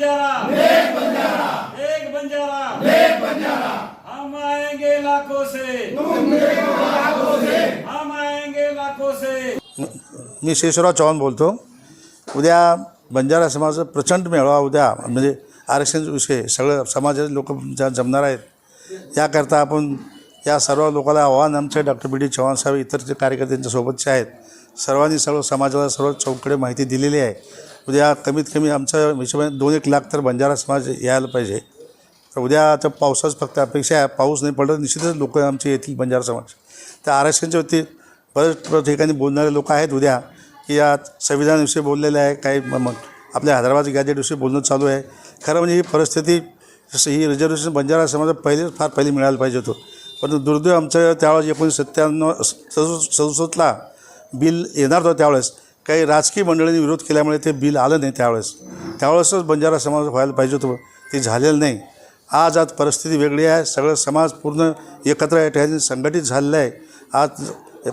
Banjara. Neck Banjara. एक Banjara. Neck Banjara. हम आएंगे लाखों से। लाखों से। हम आएंगे लाखों से। मी शेषराव चव्हाण बोलतो। उद्या बंजारा समाज प्रचंड मेळावा उद्या म्हणजे आरक्षण विषय सगळं समाजाचे लोक जमणार आहेत याकरता आपण या सर्व लोकांना आव्हान आमचे doctor B D Chavan Saheb इतर जे कार्यकर्त्यांच्या सोबतचे आहेत सर्वांनी सर्व समाजाला सर्व चौकडे माहिती दिलेली आहे. उद्या कमीत कमी आमच्या हिशोबाने दोन एक लाख तर बंजारा समाज यायला पाहिजे. तर उद्या आता पावसाच फक्त अपेक्षा आहे. पाऊस नाही पडला निश्चितच लोक आमचे येतील बंजारा समाज. तर आरक्षणच्या वरती बरेच ठिकाणी बोलणारे लोक आहेत उद्या की आज संविधानाविषयी बोललेले आहे. काही मग आपल्या हैदराबाद गॅजेटविषयी बोलणं चालू आहे. खरं म्हणजे ही परिस्थिती ही रिझर्वेशन बंजारा समाजात पहिलेच फार पहिले मिळायला पाहिजे होतं. परंतु दुर्दैव आमचं त्यावेळेस एकोणीस सत्त्याण्णव सदुसष्टला बिल येणार होतं त्यावेळेस. काही राजकीय मंडळींनी विरोध केल्यामुळे ते बिल आलं नाही त्यावेळेस. त्यावेळेसच बंजारा समाज व्हायला पाहिजे होतं. ते झालेलं नाही. आज आज परिस्थिती वेगळी आहे. सगळं समाज पूर्ण एकत्र या ठिकाणी संघटित झालेलं आहे. आज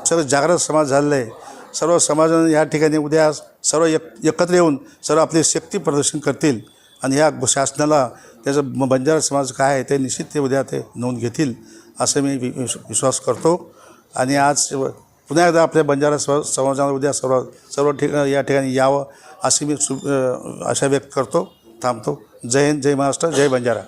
सर्व जागृत समाज झालेला आहे. सर्व समाजाने या ठिकाणी उद्या सर्व एक एकत्र येऊन सर्व आपले शक्ती प्रदर्शन करतील. आणि ह्या शासनाला त्याचं बंजारा समाज काय आहे ते निश्चित ते उद्या ते नोंद घेतील असं मी वि- विश्वास करतो. आणि आज पुन्हा एकदा आपल्या बंजारा स्व समाजाला उद्या सर्व सर्व ठिक या ठिकाणी यावं अशी मी सु आशा व्यक्त करतो थांबतो. जय हिंद जय महाराष्ट्र जय बंजारा.